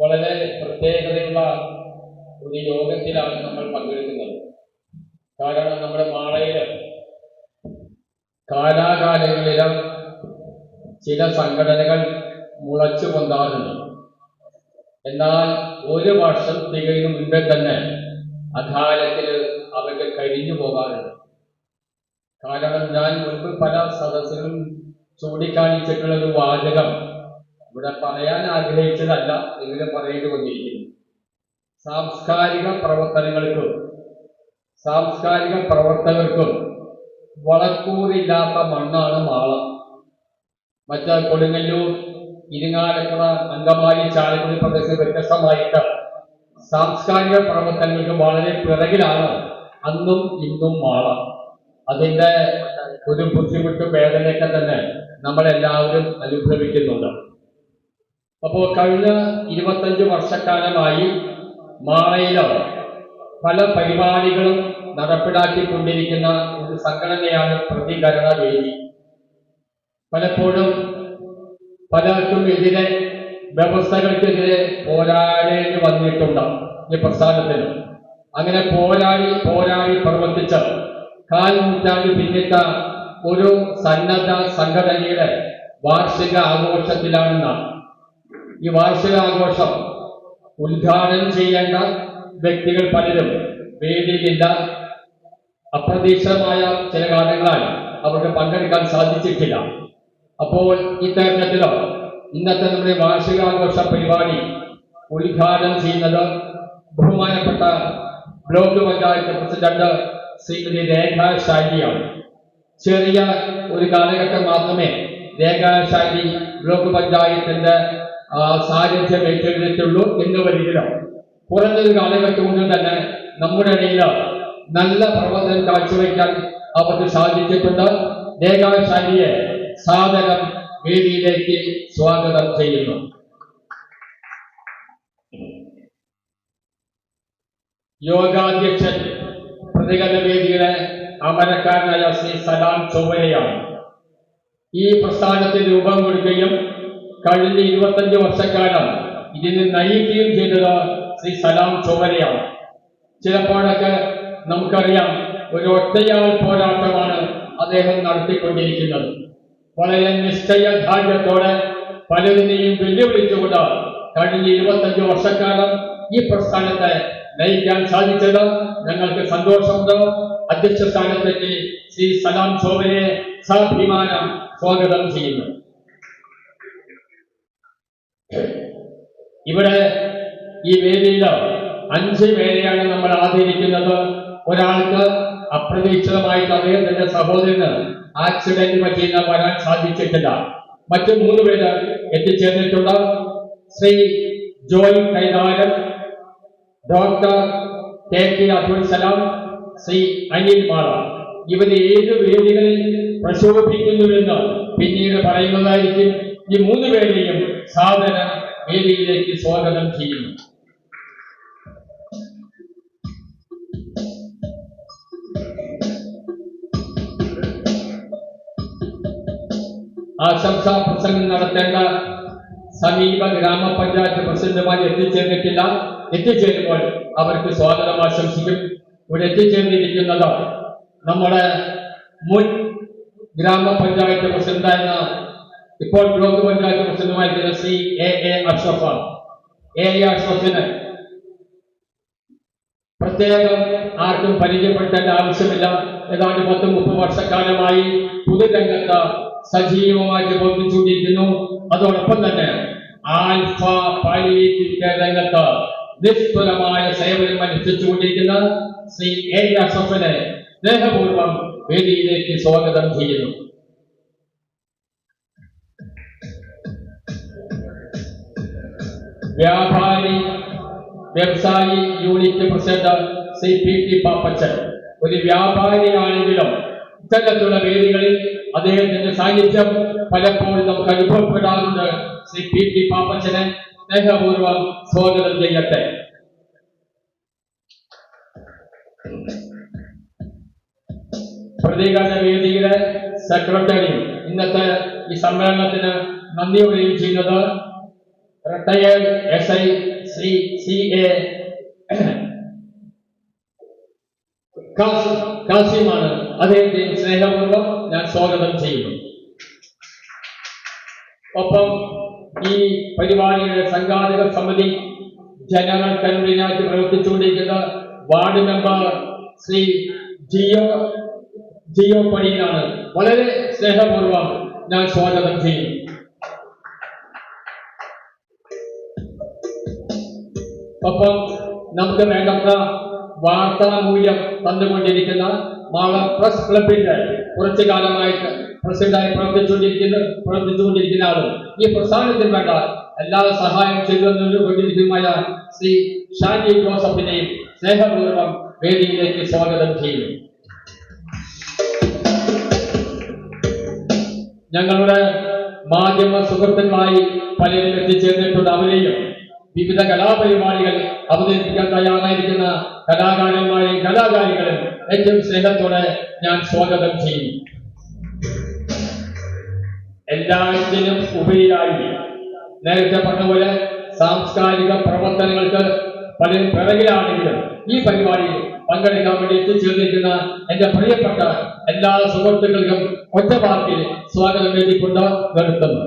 വളരെ പ്രത്യേകതയുള്ള ഒരു യോഗത്തിലാണ് നമ്മൾ പങ്കെടുക്കുന്നത്. കാരണം നമ്മുടെ മാളയിൽ കാലാകാലങ്ങളിൽ ചില സംഘടനകൾ മുളച്ചു കൊണ്ടാറുണ്ട്. എന്നാൽ ഒരു വർഷം തികയും മുൻപേ തന്നെ അകാലത്തിൽ അവർക്ക് കഴിഞ്ഞു പോകാറുണ്ട്. കാരണം ഞാൻ മുൻപ് പല സദസ്സുകളും ചൂണ്ടിക്കാണിച്ചിട്ടുള്ള ഒരു വാചകം ഇവിടെ പറയാൻ ആഗ്രഹിച്ചതല്ല എങ്കിലും പറയേണ്ടി വന്നിരിക്കുന്നു സാംസ്കാരിക പ്രവർത്തനങ്ങൾക്കും സാംസ്കാരിക പ്രവർത്തകർക്കും വളക്കൂറില്ലാത്ത മണ്ണാണ് മാള. മറ്റ് കൊടുങ്ങല്ലൂർ ഇരിങ്ങാലക്കുട അങ്കമാലി ചാലക്കുടി പ്രദേശം വ്യത്യസ്തമായിട്ട് സാംസ്കാരിക പ്രവർത്തനങ്ങൾക്ക് വളരെ പിറകിലാണ് അന്നും ഇന്നും മാള. അതിന്റെ ഒരു ബുദ്ധിമുട്ടും വേദനയൊക്കെ തന്നെ നമ്മളെല്ലാവരും അനുഭവിക്കുന്നുണ്ട്. അപ്പോൾ കഴിഞ്ഞ ഇരുപത്തഞ്ച് വർഷക്കാലമായി മാളയിലോ പല പരിപാടികളും നടപ്പിലാക്കിക്കൊണ്ടിരിക്കുന്ന ഒരു സംഘടനയാണ് പ്രതികരണ വേദി. പലപ്പോഴും പലർക്കും എതിരെ വ്യവസ്ഥകൾക്കെതിരെ പോരാടേണ്ടി വന്നിട്ടുണ്ട് ഈ പ്രസ്ഥാനത്തിന്. അങ്ങനെ പോരാടി പോരാടി പ്രവർത്തിച്ച കാൽ നൂറ്റാണ്ട് പിന്നിട്ട ഒരു സന്നദ്ധ സംഘടനയുടെ വാർഷിക ആഘോഷത്തിലാണ് നാം ഈ വാർഷികാഘോഷം ഉദ്ഘാടനം ചെയ്യേണ്ട വ്യക്തികൾ പലരും വേദിയിലില്ല. അപ്രതീക്ഷിതമായ ചില കാരണങ്ങളാൽ അവർക്ക് പങ്കെടുക്കാൻ സാധിച്ചിട്ടില്ല. അപ്പോൾ ഇത്തരത്തിലോ ഇന്നത്തെ നമ്മുടെ വാർഷികാഘോഷ പരിപാടി ഉദ്ഘാടനം ചെയ്യുന്നത് ബഹുമാനപ്പെട്ട ബ്ലോക്ക് പഞ്ചായത്ത് പ്രസിഡന്റ് ശ്രീമതി രേഖ ഷാജിയാണ് ചെറിയ ഒരു കാലഘട്ടം മാത്രമേ രേഖ ഷാജി ബ്ലോക്ക് പഞ്ചായത്തിന്റെ സാന്നിധ്യം ഏറ്റെടുത്തിട്ടുള്ളൂ എന്ന് വരികിലോ കുറഞ്ഞൊരു കാലഘട്ടം കൊണ്ട് തന്നെ നമ്മുടെ ഇടയിൽ നല്ല പ്രവർത്തനം കാഴ്ചവെക്കാൻ അവർക്ക് സാധിച്ചിട്ടുണ്ട്. രേഖാശാലിയെ സാധകം വേദിയിലേക്ക് സ്വാഗതം ചെയ്യുന്നു. യോഗാധ്യക്ഷൻ പ്രതികരണ വേദിയുടെ അമരക്കാരനായ ശ്രീ സലാം ചൊവ്വരയാണ്. ഈ പ്രസ്ഥാനത്തിന് രൂപം കൊടുക്കുകയും കഴിഞ്ഞ ഇരുപത്തഞ്ച് വർഷക്കാലം ഇതിനെ നയിക്കുകയും ചെയ്തത് ശ്രീ സലാം ചൊവ്വരയാണ്. ചിലപ്പോഴൊക്കെ നമുക്കറിയാം ഒരു ഒറ്റയാൾ പോരാട്ടമാണ് അദ്ദേഹം നടത്തിക്കൊണ്ടിരിക്കുന്നത്. വളരെ നിശ്ചയദാർഢ്യത്തോടെ പലതിനെയും വെല്ലുവിളിച്ചുകൊണ്ട് കഴിഞ്ഞ ഇരുപത്തഞ്ച് വർഷക്കാലം ഈ പ്രസ്ഥാനത്തെ നയിക്കാൻ സാധിച്ചത് ഞങ്ങൾക്ക് സന്തോഷമുണ്ട്. അധ്യക്ഷ സ്ഥാനത്തേക്ക് ശ്രീ സലാം ശോഭനെ സഭിമാനം സ്വാഗതം ചെയ്യുന്നു. ഇവിടെ ഈ വേദിയിൽ അഞ്ച് പേരെയാണ് നമ്മൾ ആദരിക്കുന്നത്. ഒരാൾക്ക് അപ്രതീക്ഷിതമായിട്ട് അദ്ദേഹത്തിന്റെ സഹോദരന് ആക്സിഡന്റ് പറ്റിയെന്ന് വരാൻ സാധിച്ചിട്ടില്ല. മറ്റു മൂന്ന് പേര് എത്തിച്ചേർന്നിട്ടുണ്ട്. Shri Joy Kaitharan doctor K K Abdul Salam Shri Anil Mala. ഇവരെ ഏത് വേദികളിൽ പ്രശോഭിക്കുന്നുവെന്ന് പിന്നീട് പറയുന്നതായിരിക്കും. ഈ മൂന്ന് പേരെയും സാധന വേദിയിലേക്ക് സ്വാഗതം ചെയ്യുന്നു. ആശംസാ പ്രസംഗം നടത്തേണ്ട സമീപ ഗ്രാമപഞ്ചായത്ത് പ്രസിഡന്റുമായി എത്തിച്ചേർന്നിട്ടില്ല. എത്തിച്ചേരുമ്പോൾ അവർക്ക് സ്വാഗതം ആശംസിക്കും. ഇവിടെ എത്തിച്ചേർന്നിരിക്കുന്നത്? നമ്മുടെ മുൻ ഗ്രാമപഞ്ചായത്ത് പ്രസിഡന്റായിരുന്ന ഇപ്പോൾ ബ്ലോക്ക് പഞ്ചായത്ത് പ്രസിഡന്റുമായിരിക്കുന്ന സി എ എ അഷ്റഫാണ്. എ എ അഷ്റഫിന് പ്രത്യേകം ആർക്കും പരിചയപ്പെടുത്തേണ്ട ആവശ്യമില്ല. ഏതാണ്ട് പത്ത് മുപ്പത് വർഷക്കാലമായി പൊതുരംഗത്ത് സജീവമായിട്ട് പ്രവർത്തിച്ചുകൊണ്ടിരിക്കുന്നു. അതോടൊപ്പം തന്നെ ആൽഫ പാലിയേറ്റീവ് രംഗത്ത് നിസ്തുലമായ സേവനം അനുഷ്ഠിച്ചുകൊണ്ടിരിക്കുന്ന ശ്രീ എ അഷഫിനെ സ്നേഹപൂർവം വേദിയിലേക്ക് സ്വാഗതം ചെയ്യുന്നു. വ്യാപാരി വ്യവസായി unit president C P T Pappachan. ഒരു വ്യാപാരിയാണെങ്കിലും ഇത്തരത്തിലുള്ള വേദികളിൽ അദ്ദേഹത്തിന്റെ സാന്നിധ്യം പലപ്പോഴും നമുക്ക് അനുഭവപ്പെടാറുണ്ട്. ശ്രീ പി ടി പാപ്പച്ചനെ സ്നേഹപൂർവം സ്വാഗതം ചെയ്യട്ടെ. പ്രതികരണ വേദിയുടെ സെക്രട്ടറിയും ഇന്നത്തെ ഈ സമ്മേളനത്തിന് നന്ദി പറയുകയും ചെയ്യുന്നത് retired S I Shri C A കാസിമാണ് അദ്ദേഹത്തെ സ്നേഹപൂർവം ഞാൻ സ്വാഗതം ചെയ്യുന്നു. ഒപ്പം ഈ പരിപാടിയുടെ സംഘാടക സമിതി ജനറൽ കൺവീനറായിട്ട് പ്രവർത്തിച്ചുകൊണ്ടിരിക്കുന്ന വാർഡ് മെമ്പർ ശ്രീ ജിയോ ജിയോ പണിയിലാണ് വളരെ സ്നേഹപൂർവം ഞാൻ സ്വാഗതം ചെയ്യുന്നു. ഒപ്പം നമുക്ക് വേണ്ടത്ര വാർത്താ മൂല്യം തന്നുകൊണ്ടിരിക്കുന്ന മാള പ്രസ് ക്ലബിന്റെ കുറച്ചു കാലമായിട്ട് പ്രസിഡന്റായി പ്രവർത്തിച്ചുകൊണ്ടിരിക്കുന്ന പ്രവർത്തിച്ചുകൊണ്ടിരിക്കുന്ന ആളും. ഈ പ്രസ്ഥാനത്തിന് വേണ്ട എല്ലാ സഹായം ചെയ്തുകൊണ്ടിരിക്കുന്നതുമായ ശ്രീ ഷാജി ജോസഫിനെയും സ്നേഹപൂർവം വേദിയിലേക്ക് സ്വാഗതം ചെയ്യുന്നു. ഞങ്ങളുടെ മാധ്യമ സുഹൃത്തുക്കളായി പലരും എത്തിച്ചേർന്നിട്ടുണ്ട് അവരെയും വിവിധ കലാപരിപാടികൾ അവതരിപ്പിക്കാൻ തയ്യാറായിരിക്കുന്ന കലാകാരന്മാരെയും കലാകാരികളും ഏറ്റവും സ്നേഹത്തോടെ ഞാൻ സ്വാഗതം ചെയ്യുന്നു എല്ലാത്തിനും ഉപരിയായി നേരത്തെ പറഞ്ഞ പോലെ സാംസ്കാരിക പ്രവർത്തനങ്ങൾക്ക് പലരും പിറകിലാണെങ്കിലും ഈ പരിപാടിയിൽ പങ്കെടുക്കാൻ വേണ്ടി എത്തിച്ചേർന്നിരിക്കുന്ന എന്റെ പ്രിയപ്പെട്ട എല്ലാ സുഹൃത്തുക്കൾക്കും ഒറ്റ പാർട്ടിയിൽ സ്വാഗതം എഴുതിക്കൊണ്ട് നിർത്തുന്നു.